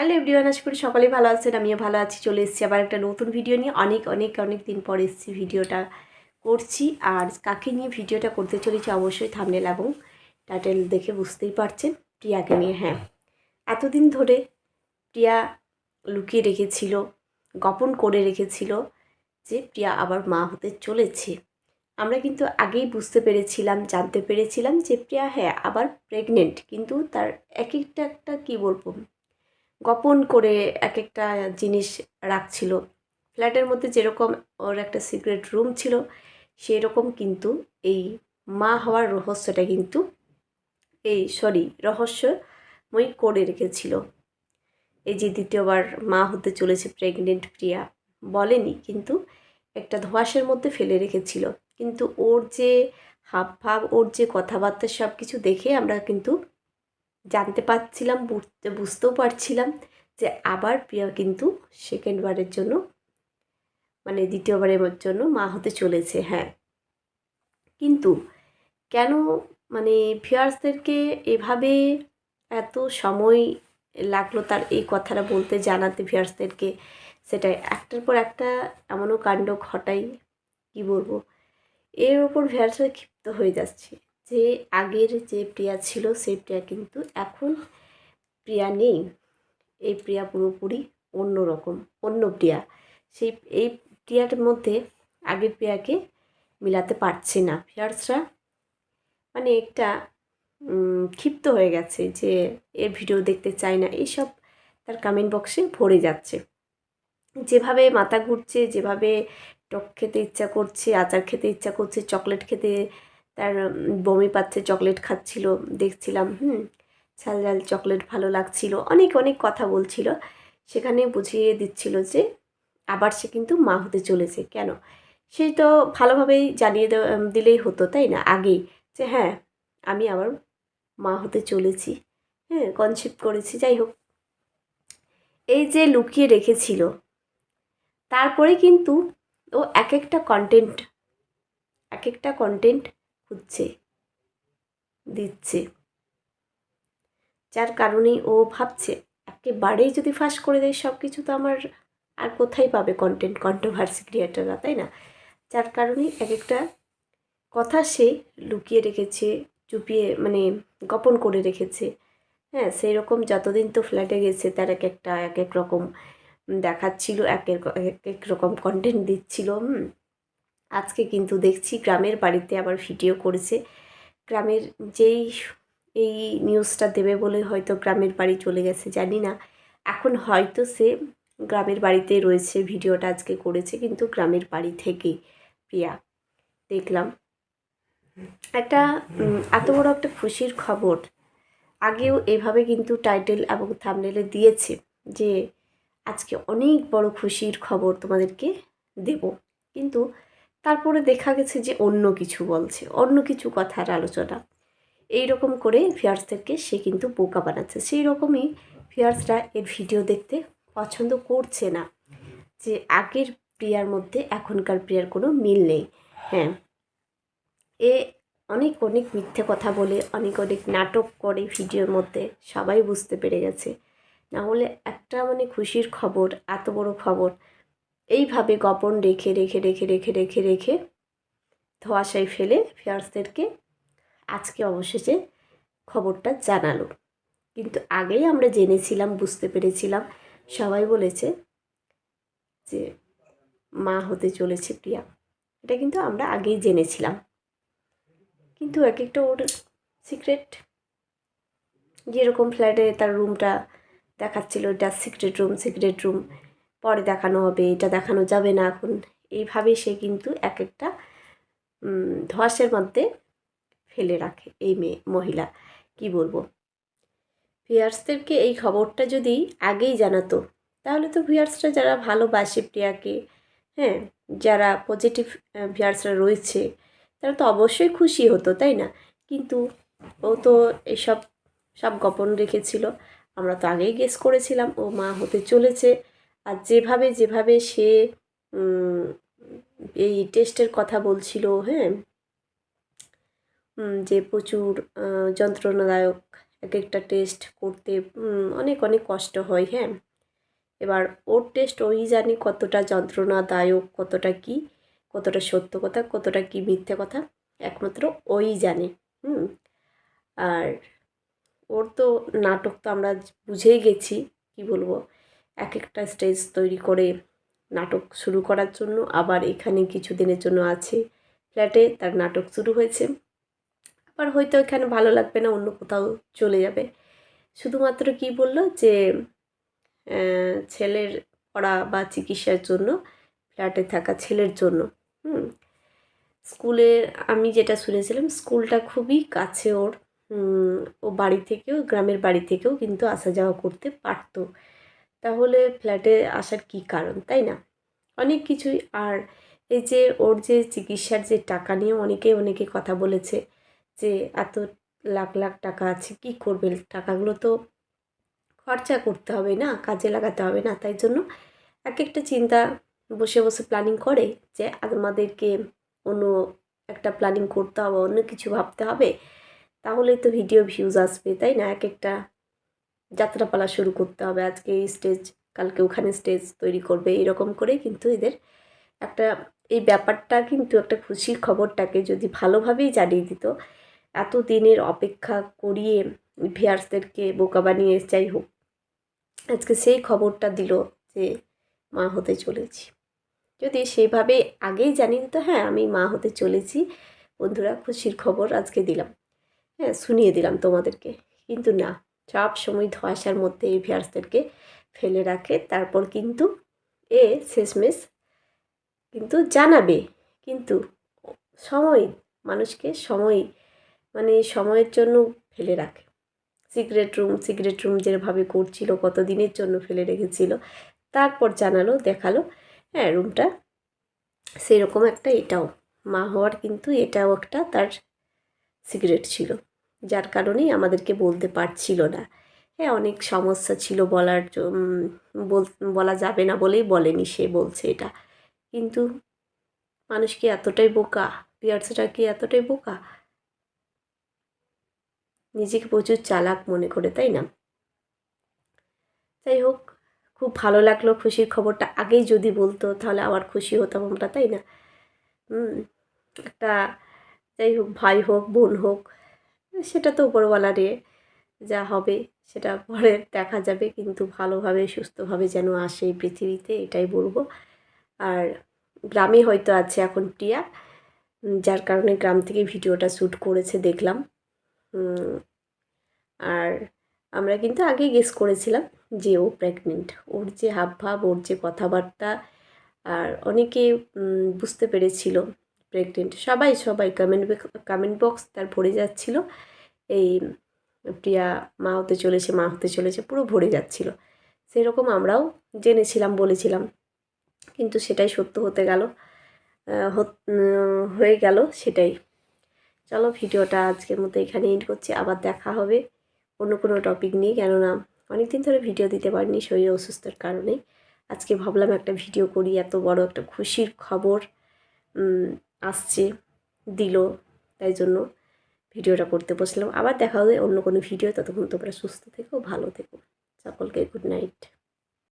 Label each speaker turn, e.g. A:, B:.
A: Hello everyone, আশা করি সকলেই ভালো আছেন, আমিও ভালো আছি। চলে এসেছি আবার একটা নতুন ভিডিও নিয়ে। অনেক অনেক অনেক দিন পর এসেছি ভিডিওটা করছি। আর কাকে নিয়ে ভিডিওটা করতে চলেছি অবশ্যই থামনেল এবং টাইটেল দেখে বুঝতেই পারছেন প্রিয়াকে নিয়ে হ্যাঁ। এতদিন ধরে প্রিয়া লুকিয়ে রেখেছিল, গোপন করে রেখেছিল যে প্রিয়া আবার মা হতে চলেছে। আমরা কিন্তু আগেই বুঝতে পেরেছিলাম, জানতে পেরেছিলাম যে প্রিয়া হ্যাঁ আবার প্রেগনেন্ট কিন্তু তার এক একটা একটা কী বলব? গোপন করে এক একটা জিনিস রাখছিল। ফ্ল্যাটের মধ্যে যেরকম ওর একটা সিক্রেট রুম ছিল সেই রকম কিন্তু এই মা হওয়ার রহস্যটা কিন্তু এই, সরি, রহস্যময় করে রেখেছিল। এই যে দ্বিতীয়বার মা হতে চলেছে প্রেগনেন্ট প্রিয়া, বলেনি, কিন্তু একটা ধোঁয়াশের মধ্যে ফেলে রেখেছিল। কিন্তু ওর যে হাব ভাব ওর যে কথাবার্তা সব কিছু দেখে আমরা কিন্তু জানতে পারছিলাম, বুঝতে, বুঝতেও পারছিলাম যে আবার প্রিয়া কিন্তু সেকেন্ডবারের জন্য মানে দ্বিতীয়বারের জন্য মা হতে চলেছে হ্যাঁ। কিন্তু কেন মানে ভিউয়ার্সদেরকে এভাবে এত সময় লাগল তার এই কথাটা বলতে জানাতে ভিউয়ার্সদেরকে সেটাই একটার পর একটা এমনও কাণ্ড ঘটাই, কি বলব? এর ওপর ভিউয়ার্সরা ক্ষিপ্ত হয়ে যাচ্ছে। যে আগের যে প্রিয়া ছিল, সেই প্রিয়া কিন্তু এখন প্রিয়া নেই। এই প্রিয়া পুরোপুরি অন্য রকম অন্য প্রিয়া। সেই, এই প্রিয়ার মধ্যে আগের প্রিয়াকে মিলাতে পারছে না। ফিয়ার্সরা মানে একটা ক্ষিপ্ত হয়ে গেছে যে এর ভিডিও দেখতে চায় না। এইসব তার কমেন্ট বক্সে ভরে যাচ্ছে। যেভাবে মাথা ঘুরছে, যেভাবে টক খেতে ইচ্ছা করছে, আচার খেতে ইচ্ছা করছে, চকলেট খেতে তার বমি পাচ্ছে, চকলেট খাচ্ছিল, দেখছিলাম, হুম, ঝাল ঝাল চকলেট ভালো লাগছিল, অনেক অনেক কথা বলছিল। সেখানে বুঝিয়ে দিচ্ছিল যে আবার সে কিন্তু মা হতে চলেছে, কেন? সে তো ভালোভাবেই জানিয়ে দিলেই হতো, তাই না? আগেই যে হ্যাঁ আমি আবার মা হতে চলেছি হ্যাঁ কনসেপ্ট করেছি, যাই হোক। এই যে লুকিয়ে রেখেছিল, তারপরে কিন্তু ও এক একটা কন্টেন্ট এক একটা কন্টেন্ট খুঁজছে দিচ্ছে। যার কারণেই ও ভাবছে, একেবারেই যদি ফাঁস করে দেয় সব কিছু তো আমার আর কোথায় পাবে কন্টেন্ট কন্ট্রোভার্সি ক্রিয়েটাররা তাই না? যার কারণে এক একটা কথা সে লুকিয়ে রেখেছে, চুপিয়ে মানে গোপন করে রেখেছে। হ্যাঁ সেই রকম যতদিন তো ফ্ল্যাটে গেছে, তার এক একটা এক এক রকম দেখাচ্ছিল এক এক এক রকম কন্টেন্ট দিচ্ছিল আজকে কিন্তু দেখছি গ্রামের বাড়িতে আবার ভিডিও করেছে। গ্রামের যেই এই নিউজটা দেবে বলে হয়তো গ্রামের বাড়ি চলে গেছে, জানি না। এখন হয়তো সে গ্রামের বাড়িতে রয়েছে, ভিডিওটা আজকে করেছে, কিন্তু গ্রামের বাড়ি থেকে প্রিয়া, দেখলাম। একটা এত বড় একটা খুশির খবর। আগেও এভাবে কিন্তু টাইটেল এবং থামনেলে দিয়েছে যে, আজকে অনেক বড় খুশির খবর তোমাদেরকে দেব। কিন্তু তারপরে দেখা গেছে যে অন্য কিছু বলছে, অন্য কিছু কথার আলোচনা। এই রকম করে ভিয়ার্সদেরকে সে কিন্তু বোকা বানাচ্ছে। সেই রকমই ভিয়ার্সরা এর ভিডিও দেখতে পছন্দ করছে না যে আগের প্রিয়ার মধ্যে এখনকার প্রিয়ার কোনো মিল নেই। হ্যাঁ এ অনেক অনেক মিথ্যে কথা বলে, অনেক অনেক নাটক করে ভিডিওর মধ্যে সবাই বুঝতে পেরে গেছে। না হলে একটা মানে খুশির খবর, এত বড় খবর এইভাবে গোপন রেখে রেখে রেখে রেখে রেখে রেখে ধোয়াশায় ফেলে ফিয়ার্সদেরকে আজকে অবশেষে খবরটা জানালো। কিন্তু আগেই আমরা জেনেছিলাম, বুঝতে পেরেছিলাম, সবাই বলেছে যে মা হতে চলেছে প্রিয়া। এটা কিন্তু আমরা আগেই জেনেছিলাম। কিন্তু এক একটা ওর সিক্রেট যেরকম ফ্ল্যাটে তার রুমটা দেখাচ্ছিল, এটা সিক্রেট রুম সিক্রেট রুম। পরে দেখানো হবে, এটা দেখানো যাবে না এখন। এইভাবে সে কিন্তু এক একটা ধোয়াশের মধ্যে ফেলে রাখে এই মেয়ে, মহিলা। কি বলব? ভিয়ার্সদেরকে এই খবরটা যদি আগেই জানাতো, তাহলে তো ভিয়ার্সরা যারা ভালোবাসে প্রিয়াকে হ্যাঁ যারা পজিটিভ ভিয়ার্সরা রয়েছে, তারা তো অবশ্যই খুশি হতো, তাই না? কিন্তু ও তো এসব, সব গোপন রেখেছিল। আমরা তো আগেই গেস করেছিলাম, ও মা হতে চলেছে। আর যেভাবে যেভাবে সে এই টেস্টের কথা বলছিল হ্যাঁ? যে প্রচুর যন্ত্রণাদায়ক এক একটা টেস্ট করতে অনেক অনেক কষ্ট হয় হ্যাঁ? এবার ওর টেস্ট ওই জানি কতটা যন্ত্রণাদায়ক, কতটা কি, কতটা সত্য কথা, কতটা কি মিথ্যে কথা, একমাত্র ওই জানে, হুম? আর ওর তো নাটক তো আমরা বুঝেই গেছি, কি বলব? এক একটা স্টেজ তৈরি করে নাটক শুরু করার জন্য। আবার এখানে কিছু দিনের জন্য আছে ফ্ল্যাটে, তার নাটক শুরু হয়েছে। আবার হয়তো এখানে ভালো লাগবে না, অন্য কোথাও চলে যাবে। শুধুমাত্র কি বলল যে ছেলের পড়া বা চিকিৎসার জন্য, ফ্ল্যাটে থাকা ছেলের জন্য। হুম, স্কুলে আমি যেটা শুনেছিলাম, স্কুলটা খুবই কাছে ওর। ও বাড়ি থেকেও, গ্রামের বাড়ি থেকেও কিন্তু আসা যাওয়া করতে পারতো। তাহলে ফ্ল্যাটে আসার কি কারণ, তাই না? অনেক কিছুই। আর এই যে ওর যে চিকিৎসার যে টাকা নিয়ে অনেকে অনেকে কথা বলেছে যে, এত লাখ লাখ টাকা আছে, কি করবে? টাকাগুলো তো খরচা করতে হবে না, কাজে লাগাতে হবে না। তাই জন্য এক একটা চিন্তা বসে বসে প্ল্যানিং করে যে, আমাদেরকে অন্য একটা প্ল্যানিং করতে হবে, অন্য কিছু ভাবতে হবে তাহলে তো ভিডিও ভিউজ আসবে। তাই না? এক একটা যাত্রাপালা শুরু করতে হবে। আজকে এই স্টেজ কালকে ওখানে স্টেজ তৈরি করবে। এরকম করে কিন্তু এদের একটা, এই ব্যাপারটা কিন্তু একটা খুশির খবরটাকে যদি ভালোভাবেই জানিয়ে দিত, এত দিনের অপেক্ষা করিয়ে ভিয়ার্সদেরকে বোকা বানিয়ে যাই হোক, আজকে সেই খবরটা দিল যে মা হতে চলেছি। যদি সেইভাবে আগেই জানিয়ে দিত হ্যাঁ আমি মা হতে চলেছি, বন্ধুরা, খুশির খবর আজকে দিলাম। হ্যাঁ শুনিয়ে দিলাম তোমাদেরকে। কিন্তু না সব সময় ধোয়াশার মধ্যে এই ভিয়ার্সদেরকে ফেলে রাখে। তারপর কিন্তু এ শেষমেশ কিন্তু জানাবে। কিন্তু সময়, মানুষকে সময় মানে সময়ের জন্য ফেলে রাখে। সিক্রেট রুম সিক্রেট রুম যেভাবে করছিল কত দিনের জন্য ফেলে রেখেছিল, তারপর জানালো, দেখাল। হ্যাঁ রুমটা সেরকম একটা এটাও। মা হওয়ার কিন্তু এটাও একটা তার সিক্রেট ছিল। যার কারণেই আমাদেরকে বলতে পারছিল না। হ্যাঁ অনেক সমস্যা ছিল বলার বল- যাবে না বলেই বলেনি সে বলছে এটা। কিন্তু মানুষ কি এতটাই বোকা? পিয়ার্সটা কি এতটাই বোকা? নিজেকে প্রচুর চালাক মনে করে, তাই না? যাই হোক, খুব ভালো লাগল খুশির খবরটা। আগেই যদি বলতো তাহলে আবার খুশি হতাম আমরা, তাই না? একটা যাই হোক, ভাই হোক, বোন হোক সেটা তো উপরওয়ালা রে যা হবে সেটা পরে দেখা যাবে। কিন্তু ভালোভাবে সুস্থভাবে যেন আসে এই পৃথিবীতে এটাই বলব। আর গ্রামে হয়তো আছে এখন উম, যার কারণে গ্রাম থেকে ভিডিওটা শ্যুট করেছে দেখলাম। আর আমরা কিন্তু আগে গেস করেছিলাম যে ও প্রেগনেন্ট ওর যে হাবভাব ওর যে কথাবার্তা আর অনেকে বুঝতে পেরেছিল প্রেগনেন্ট সবাই সবাই কমেন্ট কমেন্ট বক্স তার ভরে যাচ্ছিল। এই প্রিয়া মা হতে চলেছে, মা হতে চলেছে, পুরো ভরে যাচ্ছিল। সেরকম আমরাও জেনেছিলাম, বলেছিলাম। কিন্তু সেটাই সত্য হতে গেল হয়ে গেল সেটাই। চলো ভিডিওটা আজকের মতো এখানে এন্ড করছি। আবার দেখা হবে অন্য কোনো টপিক নিয়ে। কেননা অনেকদিন ধরে ভিডিও দিতে পারিনি, শরীর অসুস্থতার কারণে। আজকে ভাবলাম একটা ভিডিও করি, এত বড় একটা খুশির খবর আসছে, দিল, তাই জন্য। ভিডিওটা করতে বসলাম। আবার দেখা হবে অন্য কোনো ভিডিও। ততক্ষণ তোমরা সুস্থ থেকো, ভালো থেকো। সকলকে গুড নাইট